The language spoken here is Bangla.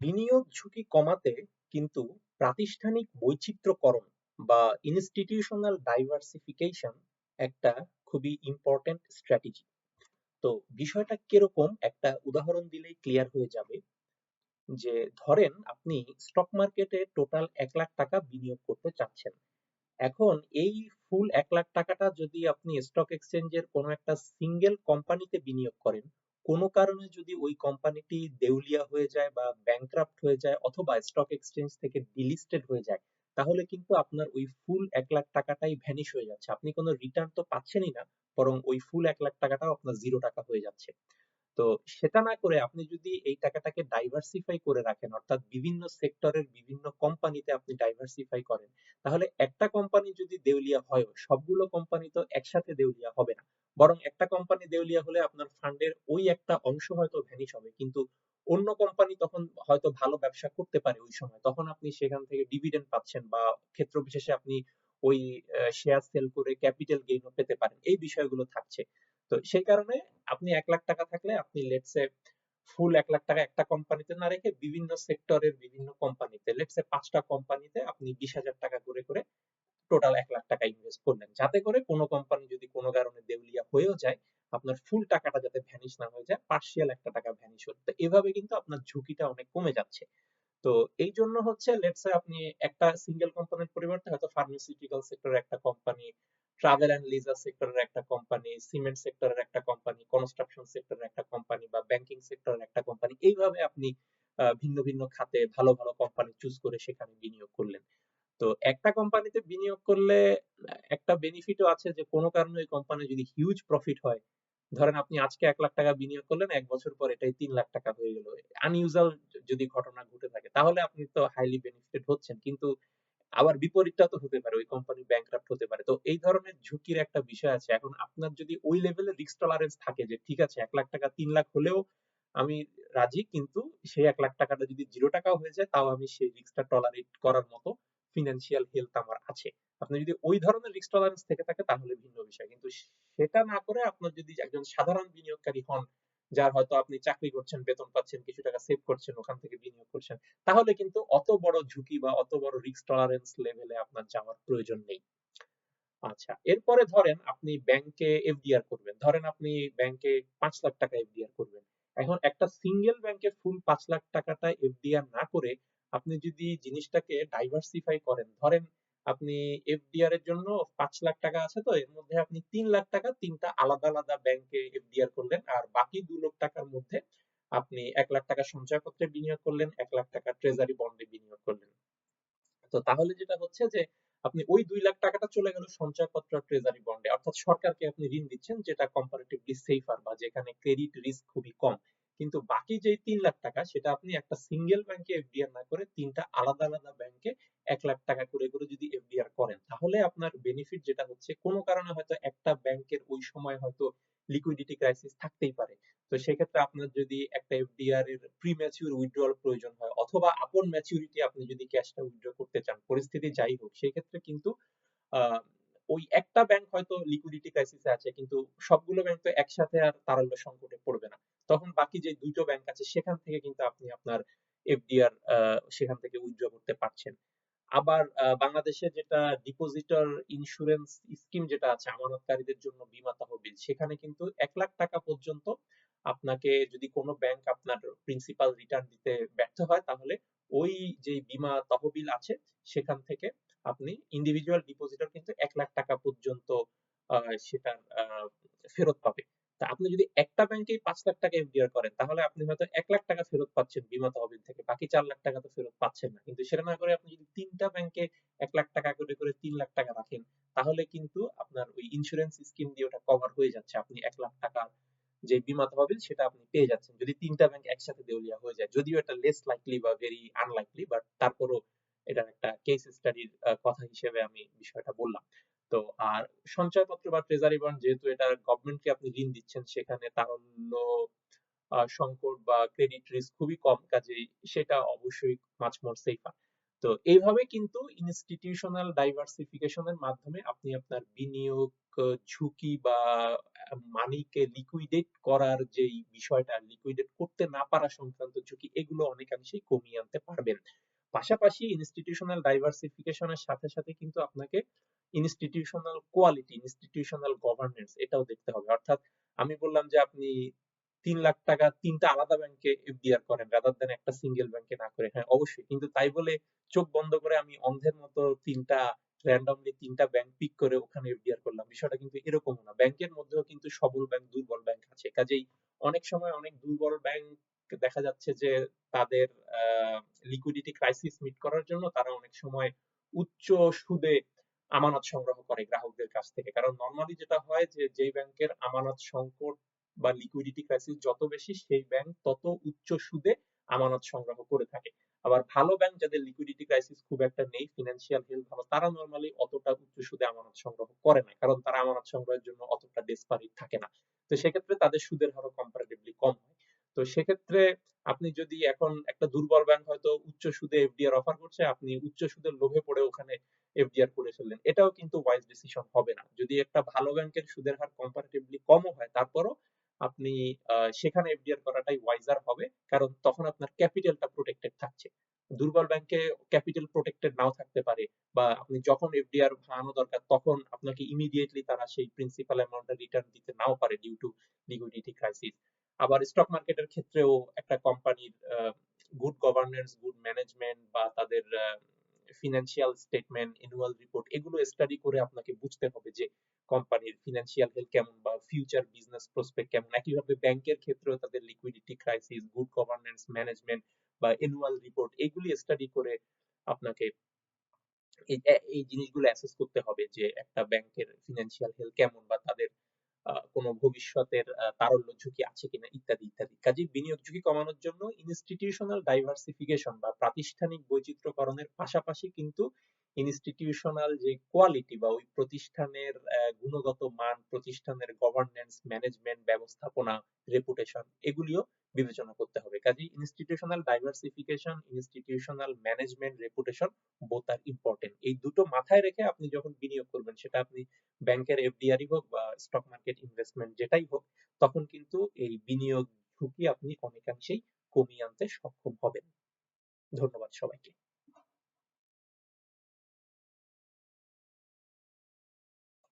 বিনিয়োগ ঝুঁকি কমাতে কিন্তু প্রাতিষ্ঠানিক বৈচিত্র্যকরণ বা ইনস্টিটিউশনাল ডাইভার্সিফিকেশন একটা খুবই ইম্পর্টেন্ট স্ট্র্যাটেজি তো বিষয়টা কীরকম? একটা উদাহরণ দিলেই ক্লিয়ার হয়ে যাবে যে ধরেন আপনি স্টক মার্কেটে টোটাল এক লাখ টাকা বিনিয়োগ করতে চাচ্ছেন। এখন এই ফুল এক লাখ টাকাটা যদি আপনি স্টক এক্সচেঞ্জের কোনো একটা সিঙ্গেল কোম্পানিতে বিনিয়োগ করেন কোনো কারণে যদি ওই কোম্পানিটি দেউলিয়া হয়ে যায় বা ব্যাংক্রাফট হয়ে যায় অথবা স্টক এক্সচেঞ্জ থেকে ডিলিস্টেড হয়ে যায়, তাহলে কিন্তু আপনার ওই ফুল এক লাখ টাকাটাই ভ্যানিশ হয়ে যাচ্ছে। আপনি কোনো রিটার্ন তো পাচ্ছেনই না, বরং ওই ফুল এক লাখ টাকাটাও আপনার জিরো টাকা হয়ে যাচ্ছে। তো সেটা না করে আপনি যদি এই টাকাটাকে ডাইভার্সিফাই করে রাখেন, অর্থাৎ বিভিন্ন সেক্টরের বিভিন্ন কোম্পানিতে আপনি ডাইভার্সিফাই করেন, তাহলে একটা কোম্পানি যদি দেউলিয়া হয়, সবগুলো কোম্পানি তো একসাথে দেউলিয়া হবে না। বরং একটা কোম্পানি দেউলিয়া হলে আপনার ফান্ডের ওই একটা অংশ হয়তো ভ্যানিশ হবে। কিন্তু অন্য কোম্পানি তখন হয়তো ভালো ব্যবসা করতে পারে ওই সময়। তখন আপনি সেখান থেকে ডিভিডেন্ড পাচ্ছেন বা ক্ষেত্র বিশেষে আপনি ওই শেয়ার সেল করে ক্যাপিটাল গেইনও পেতে পারেন। এই বিষয়গুলো থাকছে। তো সেই কারণে আপনি এক লাখ টাকা থাকলে আপনি লেটসে ফুল এক লাখ টাকা একটা কোম্পানিতে না রেখে বিভিন্ন সেক্টরের বিভিন্ন কোম্পানিতে লেটসে পাঁচটা কোম্পানিতে আপনি বিশ হাজার টাকা করে করে টোটাল এক লাখ টাকা ইনভেস্ট করলেন। যাতে করে কোনো কোম্পানি যদি কোনো কারণে দেউলিয়া হয়েও যায়, আপনার ফুল টাকাটা যাতে ভ্যানিশ না হয়ে যায় পার্শিয়াল একটা টাকা ভ্যানিশ হতে তো এভাবে কিন্তু আপনার ঝুঁকিটা অনেক কমে যাচ্ছে। তো এই জন্য হচ্ছে লেটসে আপনি একটা সিঙ্গেল কোম্পানির পরিবর্তে হয়তো ফার্মাসিউটিক্যাল সেক্টরের একটা কোম্পানি ট্রাভেল অ্যান্ড লিজার সেক্টরের একটা কোম্পানি সিমেন্ট সেক্টরের একটা কোম্পানি কনস্ট্রাকশন সেক্টরের একটা কোম্পানি বা ব্যাংকিং সেক্টরের একটা কোম্পানি এইভাবে আপনি ভিন্ন ভিন্ন খাতে ভালো ভালো কোম্পানি চুজ করে সেখানে বিনিয়োগ করলেন। তো একটা কোম্পানিতে বিনিয়োগ করলে, একটা বেনিফিটও আছে যে কোনো কারণে ওই কোম্পানি যদি হিউজ প্রফিট হয়, ধরেন আপনি আজকে এক লাখ টাকা বিনিয়োগ করলেন, এক বছর পর এটাই তিন লাখ টাকা হয়ে গেল। আনইউজুয়াল যদি ঘটনা ঘটে থাকে, তাহলে আপনি তো হাইলি বেনিফিটেড হচ্ছেন। কিন্তু আবার বিপরীতটা তো হতে পারে, ওই কোম্পানি ব্যাংক্রাফট হতে পারে। তো এই ধরনের ঝুঁকির একটা বিষয় আছে। এখন আপনার যদি ওই লেভেলে রিস্ক টলারেন্স থাকে যে, ঠিক আছে, এক লাখ টাকা তিন লাখ হলেও আমি রাজি, কিন্তু সেই এক লাখ টাকাটা যদি জিরো টাকাও হয়ে যায়, তাও আমি সেই রিস্কটা টলারেট করার মতো ফিনান্সিয়াল হেলথ আমার আছে। আপনি যদি ওই ধরনের রিস্ক টলারেন্স থেকে থাকে, তাহলে ভিন্ন বিষয়। কিন্তু সেটা না করে আপনার যদি একজন সাধারণ বিনিয়োগকারী হন, যার হয়তো আপনি চাকরি করছেন, বেতন পাচ্ছেন, কিছু টাকা সেভ করছেন, ওখান থেকে বিনিয়োগ করছেন, তাহলে কিন্তু অত বড় ঝুঁকি বা অত বড় রিস্ক টলারেন্স লেভেলে আপনার যাওয়ার প্রয়োজন নেই। আচ্ছা এরপরে ধরেন আপনি ব্যাংকে এফডিআর করবেন। ধরেন আপনি ব্যাংকে পাঁচ লাখ টাকা এফডিআর করবেন। এখন একটা সিঙ্গেল ব্যাংকে ফুল পাঁচ লাখ টাকাটা এফডিআর না করে আপনি যদি জিনিসটাকে ডাইভার্সিফাই করেন, ধরেন আপনি এফডিআর এর জন্য পাঁচ লাখ টাকা আছে তো, এর মধ্যে আপনি তিন লাখ টাকা তিনটা আলাদা আলাদা ব্যাংকে এফডিআর করলেন, আর বাকি দু লাখ টাকার মধ্যে আপনি এক লাখ টাকা সঞ্চয়পত্রে বিনিয়োগ করলেন, এক লাখ টাকা ট্রেজারি বন্ডে বিনিয়োগ করলেন। তো তাহলে যেটা হচ্ছে যে, আপনি ওই দুই লাখ টাকাটা চলে গেল সঞ্চয়পত্র ট্রেজারি বন্ডে অর্থাৎ সরকারকে আপনি ঋণ দিচ্ছেন, যেটা কম্পারেটিভলি সেফার বা যেখানে ক্রেডিট রিস্ক খুবই কম। কিন্তু বাকি যে তিন লাখ টাকা, সেটা আপনি একটা সিঙ্গেল ব্যাংকে এফডিআর না করে তিনটা আলাদা আলাদা ব্যাংকে এক লাখ টাকা করে করে যদি এফডিআর করেন, তাহলে আপনার বেনিফিট যেটা হচ্ছে, কোনো কারণে হয়তো একটা ব্যাংকের ওই সময় হয়তো লিকুইডিটি ক্রাইসিস থাকতেই পারে। তো সেক্ষেত্রে আপনার যদি একটা এফডিআর এর প্রি ম্যাচিউর উইথড্রল প্রয়োজন হয়, অথবা আপন ম্যাচিউরিটি আপনি যদি ক্যাশটা উইথড্র করতে চান, পরিস্থিতি যাই হোক সেই ক্ষেত্রে কিন্তু ওই একটা ব্যাংক হয়তো লিকুইডিটি ক্রাইসিসে আছে, কিন্তু সবগুলো ব্যাংক তো একসাথে আর তারল্য সংকটে তখন বাকি যে দুটো ব্যাংক আছে, সেখান থেকে কিন্তু আপনি আপনার এফডিআর সেখান থেকে উইথড্র করতে পারছেন। আবার বাংলাদেশে যেটা ডিপোজিটর ইন্স্যুরেন্স স্কিম যেটা আছে, আমানতকারীদের জন্য বীমা তহবিল, সেখানে কিন্তু এক লাখ টাকা পর্যন্ত আপনাকে যদি কোনো ব্যাংক আপনার প্রিন্সিপাল রিটার্ন দিতে ব্যর্থ হয়, তাহলে ওই যে বীমা তহবিল আছে, সেখান থেকে আপনি ইন্ডিভিজুয়াল ডিপোজিটর কিন্তু এক লাখ টাকা পর্যন্ত সেটা ফেরত পাবে। তা আপনি যদি একটা ব্যাংকেই পাঁচ লাখ টাকা এফডিআর করেন, তাহলে আপনি হয়তো এক লাখ টাকা ফেরত পাচ্ছেন বিমা তহবিল থেকে, বাকি চার লাখ টাকা তো ফেরত পাচ্ছেন না। কিন্তু সেটা না করে আপনি যদি তিনটা ব্যাংকে এক লাখ টাকা করে করে তিন লাখ টাকা রাখেন, তাহলে কিন্তু আপনার ওই ইন্স্যুরেন্স স্কিম দিয়ে ওটা কভার হয়ে যাচ্ছে। আপনি এক লাখ টাকা যে বিমা তহবিল সেটা আপনি পেয়ে যাচ্ছেন। যদি তিনটা ব্যাংক একসাথে দেউলিয়া হয়ে যায়, যদিও এটা লেস লাইকলি বা ভেরি আনলাইকলি বাট তারপরও এটা একটা কেস স্টাডির কথা হিসেবে আমি বিষয়টা বললাম। তো আর সঞ্চয়পত্র বা ট্রেজারি বন্ড যেহেতু এটা গভর্নমেন্টকে আপনি ঋণ দিচ্ছেন, সেখানে তারল্য সংকট বা ক্রেডিট রিস্ক খুবই কম, কাজেই সেটা অবশ্যই মাছ মোর সেফার তো এইভাবে কিন্তু ইনস্টিটিউশনাল ডাইভার্সিফিকেশনের মাধ্যমে আপনি আপনার বিনিয়োগ ঝুঁকি বা মানিকে লিকুইডেট করার যেই বিষয়টা লিকুইডেট করতে না পারা সংক্রান্ত ঝুঁকি, এগুলো অনেকাংশেই কমিয়ে আনতে পারবেন। পাশাপাশি ইনস্টিটিউশনাল ডাইভার্সিফিকেশনের সাথে সাথে কিন্তু আপনাকে ইনস্টিটিউশনাল কোয়ালিটি ইনস্টিটিউশনাল গভর্নেন্স এটাও দেখতে হবে। অর্থাৎ আমি বললাম যে আপনি তিন লাখ টাকা তিনটা আলাদা ব্যাংকে এফডিআর করেন রাদার দেন একটা সিঙ্গেল ব্যাংকে না করে। হ্যাঁ অবশ্যই। কিন্তু তাই বলে চোখ বন্ধ করে আমি অন্ধের মতো তিনটা র্যান্ডমলি তিনটা ব্যাংক পিক করে ওখানে এফডিআর করলাম। বিষয়টা কিন্তু এরকম না। ব্যাংকের মধ্যেও কিন্তু সবল ব্যাংক দুর্বল ব্যাংক আছে। কাজেই অনেক সময় অনেক দুর্বল ব্যাংক দেখা যাচ্ছে যে তাদের লিকুইডিটি ক্রাইসিস মিট করার জন্য তারা অনেক সময় উচ্চ সুদে আমানত সংগ্রহ করে গ্রাহকদের কাছ থেকে। কারণ নর্মালি যেটা হয় যে, যেই ব্যাংকের আমানত সংকট বা লিকুইডিটি ক্রাইসিস যত বেশি, সেই ব্যাংক তত উচ্চ সুদে আমানত সংগ্রহ করে থাকে। আবার ভালো ব্যাংক যাদের লিকুইডিটি ক্রাইসিস খুব একটা নেই ফিনান্সিয়াল হেলথ ভালো, তারা নর্মালি অতটা উচ্চ সুদে আমানত সংগ্রহ করে না। কারণ তারা আমানত সংগ্রহের জন্য অতটা ডেসপারেট থাকে না। তো সেক্ষেত্রে তাদের সুদের হারও কম্পারেটিভলি কম হয়। তো সেক্ষেত্রে আপনি যদি এখন একটা দুর্বল ব্যাংক হয়তো উচ্চ সুদে এফডিআর অফার করছে, আপনি উচ্চ সুদের লোভে পড়ে ওখানে এফডিআর করে ফেললেন। এটাও কিন্তু ওয়াইজ ডিসিশন হবে না। যদি একটা ভালো ব্যাংকের সুদের হার কম্পারেটিভলি কমও হয়, তারপরও আপনি সেখানে এফডিআর করাটাই ওয়াইজার হবে। কারণ তখন আপনার ক্যাপিটালটা প্রোটেক্টেড থাকছে। দুর্বল ব্যাংকে ক্যাপিটাল প্রোটেক্টেড নাও থাকতে পারে বা আপনি যখন এফডিআর ভাঙানো দরকার, তখন আপনাকে ইমিডিয়েটলি তারা সেই প্রিন্সিপাল অ্যামাউন্টটা রিটার্ন দিতে নাও পারে ডিউ টু লিকুইডিটি ক্রাইসিস আবার স্টক মার্কেটের ক্ষেত্রেও একটা কোম্পানির গুড গভর্নেন্স গুড ম্যানেজমেন্ট বা তাদের ফিনান্সিয়াল স্টেটমেন্ট অ্যানুয়াল রিপোর্ট এগুলো স্টাডি করে আপনাকে বুঝতে হবে যে কোম্পানির ফিনান্সিয়াল হেলথ কেমন বা ফিউচার বিজনেস প্রসপেক্ট কেমন। একইভাবে ব্যাংকের ক্ষেত্রেও তাদের liquidity crisis good governance management বা অ্যানুয়াল রিপোর্ট এগুলি স্টাডি করে আপনাকে এই জিনিসগুলো অ্যাসেস করতে হবে যে একটা ব্যাংকের ফিনান্সিয়াল হেলথ কেমন বা তাদের কোনো ভবিষ্যতের তারল্য ঝুঁকি আছে কিনা ইত্যাদি ইত্যাদি। কাজেই বিনিয়োগ ঝুঁকি কমানোর জন্য ইনস্টিটিউশনাল ডাইভার্সিফিকেশন বা প্রাতিষ্ঠানিক বৈচিত্র্যকরণের পাশাপাশি কিন্তু ইনস্টিটিউশনাল যে কোয়ালিটি বা ওই প্রতিষ্ঠানের গুণগত মান, প্রতিষ্ঠানের গভর্নেন্স ম্যানেজমেন্ট ব্যবস্থাপনা রেপুটেশন এগুলিও বিবেচনা করতে হবে। কাজে institutional diversification institutional management reputation both are important এই দুটো মাথায় রেখে আপনি যখন বিনিয়োগ করবেন, সেটা আপনি ব্যাংকের এফডিআরই হোক বা স্টক মার্কেট ইনভেস্টমেন্ট যেটাই হোক, তখন কিন্তু এই বিনিয়োগ ঝুঁকি আপনি অনেকাংশেই কমিয়ে আনতে সক্ষম হবেন। ধন্যবাদ সবাইকে।